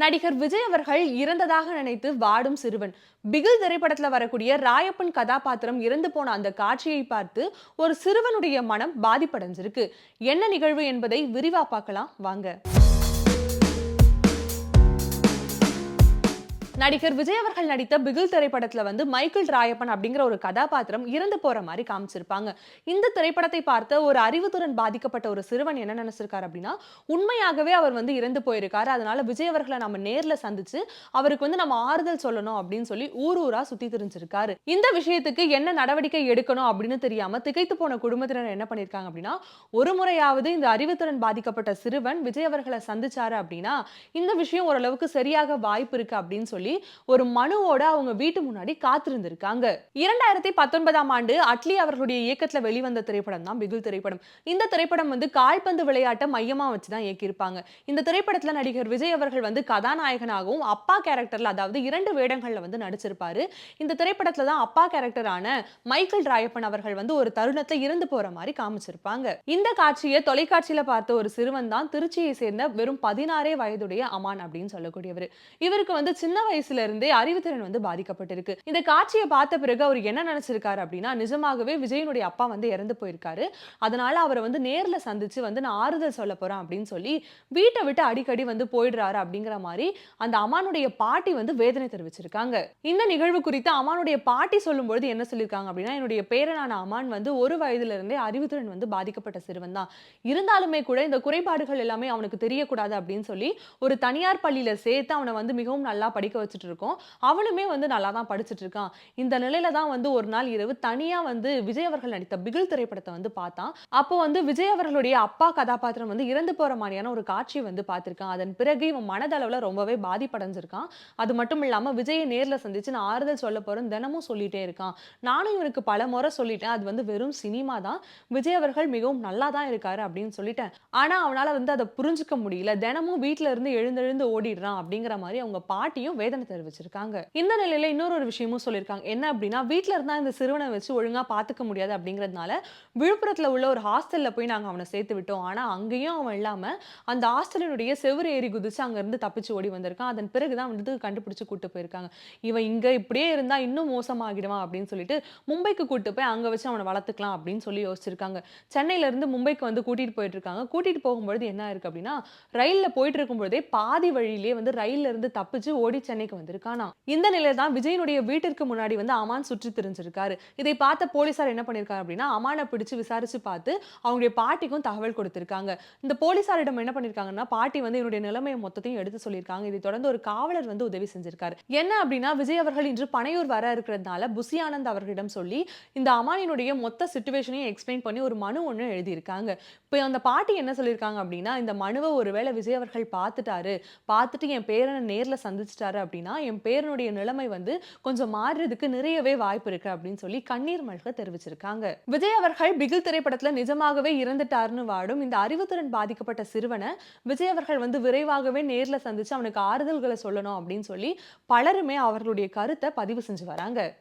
நடிகர் விஜய் அவர்கள் இறந்ததாக நினைத்து வாடும் சிறுவன். பிகில் திரைப்படத்துல வரக்கூடிய ராயப்பன் கதாபாத்திரம் இறந்து போன அந்த காட்சியை பார்த்து ஒரு சிறுவனுடைய மனம் பாதிப்படைஞ்சிருக்கு. என்ன நிகழ்வு என்பதை விரிவா பார்க்கலாம். வாங்க. நடிகர் விஜய் அவர்கள் நடித்த பிகில் திரைப்படத்துல வந்து மைக்கேல் ராயப்பன் அப்படிங்கிற ஒரு கதாபாத்திரம் இறந்து போற மாதிரி காமிச்சிருப்பாங்க. இந்த திரைப்படத்தை பார்த்த ஒரு அறிவுத்துடன் பாதிக்கப்பட்ட ஒரு சிறுவன் என்ன நினைச்சிருக்காரு அப்படின்னா உண்மையாகவே அவர் வந்து இறந்து போயிருக்காரு. அதனால விஜய் அவர்களை நம்ம நேர்ல சந்திச்சு அவருக்கு வந்து நம்ம ஆறுதல் சொல்லணும் அப்படின்னு சொல்லி ஊர் ஊரா சுத்தி தெரிஞ்சிருக்காரு. இந்த விஷயத்துக்கு என்ன நடவடிக்கை எடுக்கணும் அப்படின்னு தெரியாம திகைத்து போன குடும்பத்தினர் என்ன பண்ணிருக்காங்க அப்படின்னா ஒரு முறையாவது இந்த அறிவுத்திறன் பாதிக்கப்பட்ட சிறுவன் விஜய் அவர்களை சந்திச்சாரு அப்படின்னா இந்த விஷயம் ஓரளவுக்கு சரியாக வாய்ப்பு இருக்கு அப்படின்னு சொல்லி ஒரு மனுவோட அவங்க வீட்டு முன்னாடி காத்திருந்திருக்காங்க. இரண்டாயிரத்தி பத்தொன்பதாம் ஆண்டு அட்லி அவர்களுடைய இயக்கத்துல வெளிவந்த திரைப்படம் தான் பிகில் திரைப்படம். இந்த திரைப்படம் வந்து கால்பந்து விளையாட்டை மையமா வச்சு தான் இயக்கியிருப்பாங்க. இந்த திரைப்படத்துல நடிகர் விஜய் அவர்கள் வந்து கதாநாயகனாகவும் அப்பா கேரக்டர்ல அதாவது இரண்டு வேடங்கள்ல வந்து நடிச்சிருப்பாரு. இந்த திரைப்படத்துல தான் அப்பா கேரக்டரான மைக்கேல் ராயப்பன் அவர்கள் வந்து ஒரு தருணத்தை இறந்து போற மாதிரி காமிச்சிருப்பாங்க. இந்த காட்சியை தொலைக்காட்சியில பார்த்த ஒரு சிறுவன் தான் திருச்சியை சேர்ந்த வெறும் பதினாறே வயதுடைய அமான் அப்படின்னு சொல்லக்கூடியவர். இவருக்கு வந்து சின்ன வயசுல இருந்தே அறிவுத்திறன் வந்து பாதிக்கப்பட்டிருக்கு. இந்த காட்சியை பார்த்த பிறகு அவர் என்ன நினைச்சிருக்காரு அப்படின்னா நிஜமாகவே விஜயனுடைய அப்பா வந்து இறந்து போயிருக்காரு. அதனால அவரை வந்து நேர்ல சந்திச்சு வந்து நான் ஆறுதல் சொல்ல போறேன் அப்படின்னு சொல்லி வீட்டை விட்டு அடிக்கடி வந்து போயிடுறாரு அப்படிங்கிற மாதிரி அந்த அம்மானுடைய பாட்டி வந்து வேதனை தெரிவிச்சிருக்காங்க. இந்த நிகழ்வு குறித்து அம்மானுடைய பாட்டி சொல்லும்பொழுது என்ன சொல்லியிருக்காங்க அப்படின்னா என்னுடைய பேரனான அமான் வந்து ஒரு வயதுல இருந்தே அறிவுத்திறன் வந்து பாதிக்கப்பட்ட சிறுவன் தான். இருந்தாலுமே கூட இந்த குறைபாடுகள் எல்லாமே அவனுக்கு தெரியக்கூடாது அப்படின்னு சொல்லி ஒரு தனியார் பள்ளியில சேர்த்து அவனை வந்து மிகவும் நல்லா படிக்க வச்சுட்டு இருக்கோம் அவளுமே வந்து நல்லா தான் படிச்சுட்டு இருக்கான் இந்த நிலையில தான் வந்து ஒரு நாள் இரவு தனியாக வந்து விஜய் அவர்கள் நடித்த பிகில் திரைப்படத்தை வந்து பார்த்தான். அப்போ வந்து விஜய் அவர்களுடைய அப்பா கதாபாத்திரம் வந்து இறந்து போற மாதிரியான ஒரு காட்சி வந்து பார்த்திருக்கான். அதன் பிறகு இவன் மனதளவுல ரொம்பவே பாதிப்படைஞ்சிருக்கான். அது மட்டும் இல்லாமல் விஜயை நேர்ல சந்திச்சு நான் ஆறுதல் சொல்ல போறேன் தினமும் சொல்லிட்டே இருக்கான். நானும் இவனுக்கு பல முறை சொல்லிட்டேன். அது வந்து வெறும் சினிமா தான். விஜய் அவர்கள் மிகவும் நல்லா தான் இருக்காரு அப்படின்னு சொல்லிட்டேன். ஆனா அவனால வந்து அதை புரிஞ்சுக்க முடியல. தினமும் வீட்டில இருந்து எழுந்தெழுந்து ஓடிடுறான் அப்படிங்கிற மாதிரி அவங்க பாட்டியும் வேதனை தெரிவிச்சிருக்காங்க. இந்த நிலையில இன்னொரு ஒரு விஷயமும் சொல்லியிருக்காங்க. என்ன அப்படின்னா வீட்டில் இருந்தால் இந்த சிறுவனை வச்சு ஒழுங்கா பாத்துக்க முடியாது அப்படிங்கிறதுனால விழுப்புரத்தில் உள்ள ஒரு ஹாஸ்டல்ல போய் நாங்கள் அவனை சேர்த்து விட்டோம். ஆனா அங்கேயும் அவன் இல்லாம அந்த ஹாஸ்டலினுடைய செவ்வறு ஏறி குதிச்சு அங்க இருந்து தப்பிச்சு ஓடி வந்திருக்கான். அதன் பிறகுதான் வந்து கண்டுபிடிச்சு கூட்டு போயிருக்காங்க. இவன் இங்க இப்படியே இருந்தா இன்னும் மோசமாகிடுவான் அப்படின்னு சொல்லிட்டு மும்பைக்கு கூட்டு போய் அங்க வச்சு அவனை வளர்த்துக்கலாம் அப்படின்னு சொல்லி யோசிச்சிருக்காங்க. சென்னையில இருந்து மும்பைக்கு வந்து கூட்டிட்டு போயிட்டு இருக்காங்க. கூட்டிட்டு போகும்பொழுது என்ன இருக்கு அப்படின்னா ரயில்ல போயிட்டு இருக்கும்பொழுதே பாதி வழியிலே வந்து ரயில்ல இருந்து தப்பிச்சு ஓடி சென்னை சென்னைக்கு வந்திருக்கானா? இந்த நிலையில தான் விஜயனுடைய வீட்டிற்கு முன்னாடி வந்து அமான் சுற்றி தெரிஞ்சிருக்காரு. இதை பார்த்த போலீசார் என்ன பண்ணிருக்காரு அப்படின்னா அமானை பிடிச்சு விசாரிச்சு பார்த்து அவங்களுடைய பாட்டிக்கும் தகவல் கொடுத்திருக்காங்க. இந்த போலீசாரிடம் என்ன பண்ணிருக்காங்கன்னா பாட்டி வந்து என்னுடைய நிலைமையை மொத்தத்தையும் எடுத்து சொல்லியிருக்காங்க. இதை தொடர்ந்து ஒரு காவலர் வந்து உதவி செஞ்சிருக்காரு. என்ன அப்படின்னா விஜய் அவர்கள் இன்று பனையூர் வர இருக்கிறதுனால புசி ஆனந்த் அவர்களிடம் சொல்லி இந்த அமானினுடைய மொத்த சுச்சுவேஷனையும் எக்ஸ்பிளைன் பண்ணி ஒரு மனு ஒன்று எழுதியிருக்காங்க. இப்போ அந்த பாட்டி என்ன சொல்லியிருக்காங்க அப்படின்னா இந்த மனுவை ஒருவேளை விஜய் அவர்கள் பார்த்துட்டாரு. பார்த்துட்டு என் பேரனை நேரில் சந்திச்சிட்டாரு அப்படின்னா என் பேரனுடைய நிலைமை வந்து கொஞ்சம் மாறுறதுக்கு நிறையவே வாய்ப்பு இருக்கு அப்படின்னு சொல்லி கண்ணீர் மல்க தெரிவிச்சிருக்காங்க. விஜய் அவர்கள் பிகில் திரைப்படத்துல நிஜமாகவே இறந்துட்டார்னு வாடும் இந்த அறிவுத்திறன் பாதிக்கப்பட்ட சிறுவனை விஜய் அவர்கள் வந்து விரைவாகவே நேர்ல சந்திச்சு அவனுக்கு ஆறுதல்களை சொல்லணும் அப்படின்னு சொல்லி பலருமே அவர்களுடைய கருத்தை பதிவு செஞ்சு வராங்க.